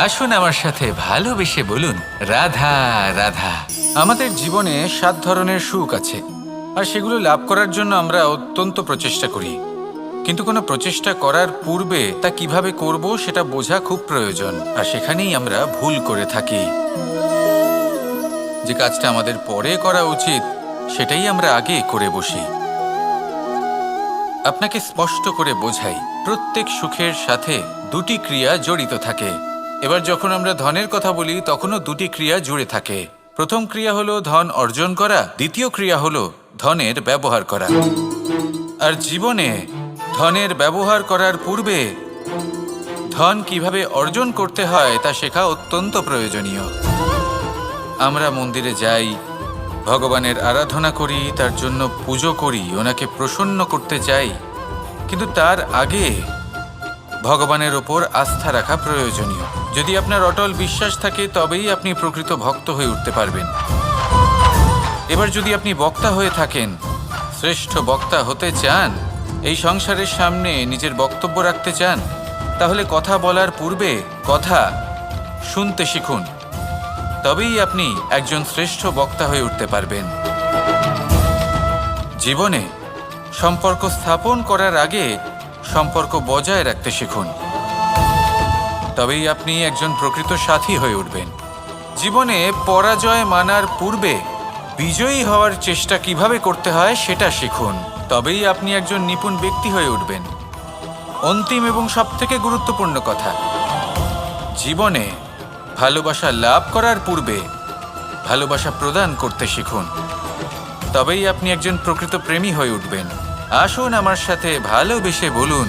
আসুন আমার সাথে ভালোবেসে বলুন, রাধা রাধা। আমাদের জীবনে সাত ধরনের সুখ আছে, আর সেগুলো লাভ করার জন্য আমরা অত্যন্ত প্রচেষ্টা করি। কিন্তু কোনো প্রচেষ্টা করার পূর্বে তা কীভাবে করব সেটা বোঝা খুব প্রয়োজন, আর সেখানেই আমরা ভুল করে থাকি। যে কাজটা আমাদের পরে করা উচিত, সেটাই আমরা আগে করে বসি। আপনাকে স্পষ্ট করে বোঝাই, প্রত্যেক সুখের সাথে দুটি ক্রিয়া জড়িত থাকে। এবার যখন আমরা ধনের কথা বলি, তখনও দুটি ক্রিয়া জুড়ে থাকে। প্রথম ক্রিয়া হলো ধন অর্জন করা, দ্বিতীয় ক্রিয়া হলো ধনের ব্যবহার করা। আর জীবনে ধনের ব্যবহার করার পূর্বে ধন কীভাবে অর্জন করতে হয়, তা শেখা অত্যন্ত প্রয়োজনীয়। আমরা মন্দিরে যাই, ভগবানের আরাধনা করি, তার জন্য পুজো করি, ওনাকে প্রসন্ন করতে চাই। কিন্তু তার আগে ভগবানের ওপর আস্থা রাখা প্রয়োজনীয়। যদি আপনার অটল বিশ্বাস থাকে, তবেই আপনি প্রকৃত ভক্ত হয়ে উঠতে পারবেন। এবার যদি আপনি বক্তা হয়ে থাকেন, শ্রেষ্ঠ বক্তা হতে চান, এই সংসারের সামনে নিজের বক্তব্য রাখতে চান, তাহলে কথা বলার পূর্বে কথা শুনতে শিখুন। তবেই আপনি একজন শ্রেষ্ঠ বক্তা হয়ে উঠতে পারবেন। জীবনে সম্পর্ক স্থাপন করার আগে সম্পর্ক বজায় রাখতে শিখুন। তবেই আপনি একজন প্রকৃত সাথী হয়ে উঠবেন। জীবনে পরাজয় মানার পূর্বে বিজয়ী হওয়ার চেষ্টা কীভাবে করতে হয় সেটা শিখুন। তবেই আপনি একজন নিপুণ ব্যক্তি হয়ে উঠবেন। অন্তিম এবং সবথেকে গুরুত্বপূর্ণ কথা, জীবনে ভালোবাসা লাভ করার পূর্বে ভালোবাসা প্রদান করতে শিখুন। তবেই আপনি একজন প্রকৃত প্রেমী হয়ে উঠবেন। আসুন আমার সাথে ভালোবেসে বলুন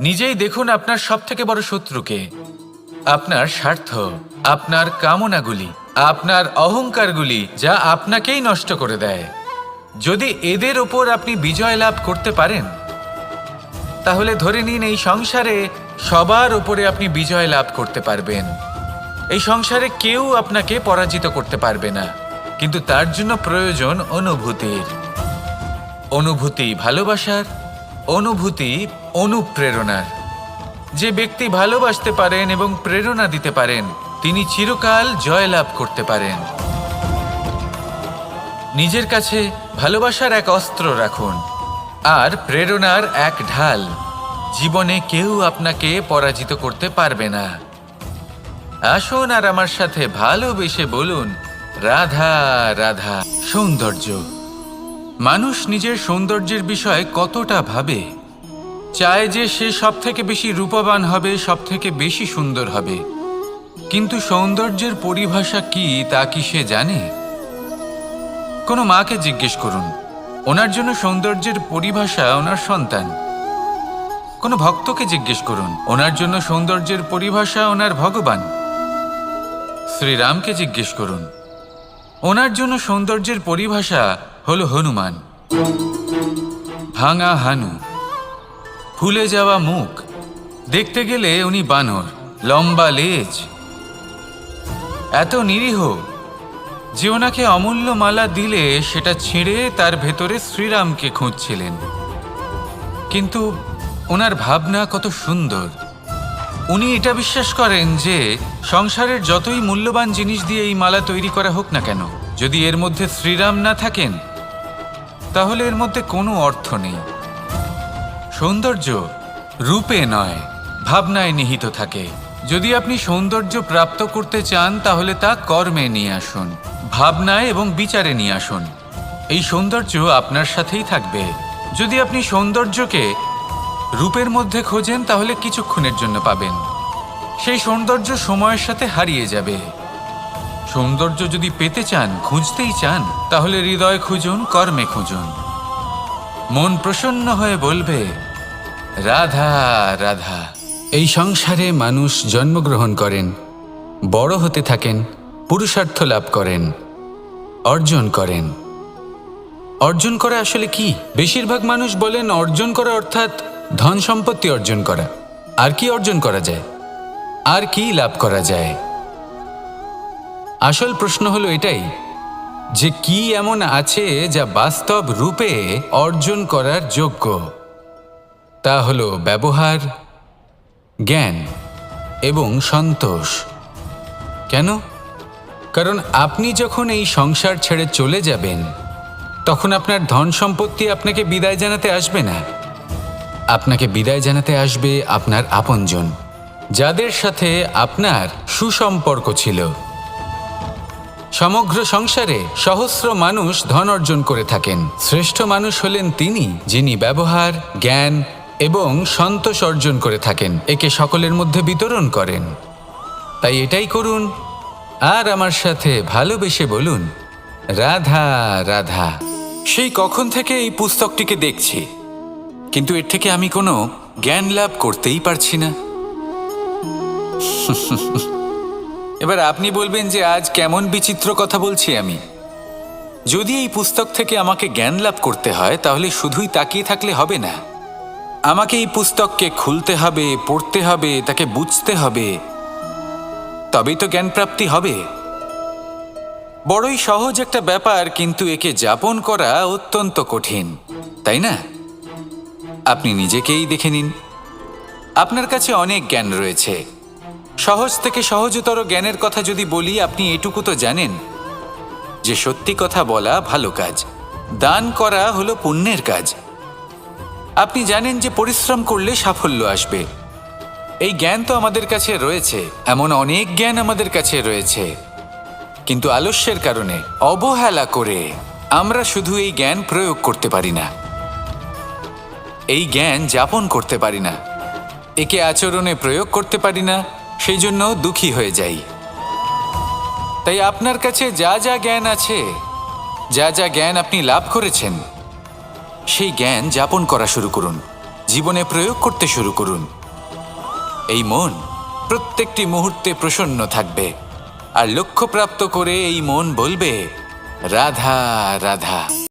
নিজেই দেখুন আপনার সব থেকে বড় শত্রুকে। আপনার স্বার্থ, আপনার কামনাগুলি, আপনার অহংকারগুলি যা আপনাকেই নষ্ট করে দেয়। যদি এদের ওপর আপনি বিজয় লাভ করতে পারেন, তাহলে ধরে নিন এই সংসারে সবার ওপরে আপনি বিজয় লাভ করতে পারবেন। এই সংসারে কেউ আপনাকে পরাজিত করতে পারবে না, কিন্তু তার জন্য প্রয়োজন অনুভূতির। অনুভূতি ভালোবাসার অনুভূতি অনুপ্রেরণার। যে ব্যক্তি ভালোবাসতে পারেন এবং প্রেরণা দিতে পারেন, তিনি চিরকাল জয়লাভ করতে পারেন। নিজের কাছে ভালোবাসার এক অস্ত্র রাখুন, আর প্রেরণার এক ঢাল। জীবনে কেউ আপনাকে পরাজিত করতে পারবে না। আসুন আর আমার সাথে ভালোবেসে বলুন, রাধা রাধা, সৌন্দর্য। মানুষ নিজের সৌন্দর্যের বিষয়ে কতটা ভাবে, চায় যে সে সব থেকে বেশি রূপবান হবে সব থেকে বেশি সুন্দর হবে। কিন্তু সৌন্দর্যের পরিভাষা কি, তা কি সে জানে? কোনো মাকে জিজ্ঞেস করুন, ওনার জন্য সৌন্দর্যের পরিভাষা ওনার সন্তান। কোনো ভক্তকে জিজ্ঞেস করুন, ওনার জন্য সৌন্দর্যের পরিভাষা ওনার ভগবান। শ্রীরামকে জিজ্ঞেস করুন, ওনার জন্য সৌন্দর্যের পরিভাষা হল হনুমান। ভাঙা হানু। ফুলে যাওয়া মুখ। দেখতে গেলে উনি বানর, লম্বা লেজ। এত নিরীহ যে ওনাকে অমূল্য মালা দিলে সেটা ছিঁড়ে তার ভেতরে শ্রীরামকে খুঁজছিলেন। কিন্তু ওনার ভাবনা কত সুন্দর। উনি এটা বিশ্বাস করেন যে সংসারের যতই মূল্যবান জিনিস দিয়ে এই মালা তৈরি করা হোক না কেন, যদি এর মধ্যে শ্রীরাম না থাকেন তাহলে এর মধ্যে কোনো অর্থ নেই। সৌন্দর্য রূপে নয়, ভাবনায় নিহিত থাকে। যদি আপনি সৌন্দর্য প্রাপ্ত করতে চান, তাহলে তা কর্মে নিয়ে আসুন, ভাবনায় এবং বিচারে নিয়ে আসুন। এই সৌন্দর্য আপনার সাথেই থাকবে। যদি আপনি সৌন্দর্যকে রূপের মধ্যে খোঁজেন, তাহলে কিছুক্ষণের জন্য পাবেন। সেই সৌন্দর্য সময়ের সাথে হারিয়ে যাবে। সৌন্দর্য যদি পেতে চান, খুঁজতেই চান, তাহলে হৃদয় খুঁজুন, কর্মে খুঁজুন। মন প্রসন্ন হয়ে বলবে, রাধা রাধা। এই সংসারে মানুষ জন্মগ্রহণ করেন, বড় হতে থাকেন, পুরুষার্থ লাভ করেন, অর্জন করেন। অর্জন করা আসলে কি? বেশিরভাগ মানুষ বলেন, অর্জন করা অর্থাৎ ধন সম্পত্তি অর্জন করা। আর কি অর্জন করা যায়? আর কি লাভ করা যায়? আসল প্রশ্ন হলো এটাই, যে কি এমন আছে যা বাস্তব রূপে অর্জন করার যোগ্য? তা হলো ব্যবহার, জ্ঞান এবং সন্তোষ। কেন? কারণ আপনি যখন এই সংসার ছেড়ে চলে যাবেন, তখন আপনার ধন সম্পত্তি আপনাকে বিদায় জানাতে আসবে না। আপনাকে বিদায় জানাতে আসবে আপনার আপনজন, যাদের সাথে আপনার সুসম্পর্ক ছিল। সমগ্র সংসারে সহস্র মানুষ ধন অর্জন করে থাকেন। শ্রেষ্ঠ মানুষ হলেন তিনি, যিনি ব্যবহার, জ্ঞান এবং সন্তোষ অর্জন করে থাকেন। একে সকলের মধ্যে বিতরণ করেন। তাই এটাই করুন। আর আমার সাথে ভালোবেসে বলুন, রাধা রাধা। সেই কখন থেকে এই পুস্তকটিকে দেখছি। কিন্তু এর থেকে আমি কোনো জ্ঞান লাভ করতেই পারছি না। এবার আপনি বলবেন যে আজ কেমন বিচিত্র কথা বলছি আমি। যদি এই পুস্তক থেকে আমাকে জ্ঞান লাভ করতে হয়, তাহলে শুধুই তাকিয়ে থাকলে হবে না। আমাকে এই পুস্তককে খুলতে হবে, পড়তে হবে, তাকে বুঝতে হবে। তবেই তো জ্ঞান প্রাপ্তি হবে। বড়ই সহজ একটা ব্যাপার, কিন্তু একে যাপন করা অত্যন্ত কঠিন, তাই না? আপনি নিজেকেই দেখে নিন। আপনার কাছে অনেক জ্ঞান রয়েছে। সহজ থেকে সহজতর জ্ঞানের কথা যদি বলি, আপনি এটুকু তো জানেন। যে সত্যি কথা বলা ভালো কাজ, দান করা হলো পুণ্যের কাজ। আপনি জানেন যে পরিশ্রম করলে সাফল্য আসবে। এই জ্ঞান তো আমাদের কাছে রয়েছে, এমন অনেক জ্ঞান আমাদের কাছে রয়েছে। কিন্তু আলস্যের কারণে, অবহেলা করে আমরা শুধু এই জ্ঞান প্রয়োগ করতে পারি না। এই জ্ঞান যাপন করতে পারি না। একে আচরণে প্রয়োগ করতে পারি না সেই জন্য দুঃখী হয়ে যাই। তাই আপনার কাছে যা যা জ্ঞান আছে, যা যা জ্ঞান আপনি লাভ করেছেন, সেই জ্ঞান যাপন করা শুরু করুন, জীবনে প্রয়োগ করতে শুরু করুন। এই মন প্রত্যেকটি মুহূর্তে প্রসন্ন থাকবে, আর লক্ষ্যপ্রাপ্ত করে এই মন বলবে, রাধা রাধা।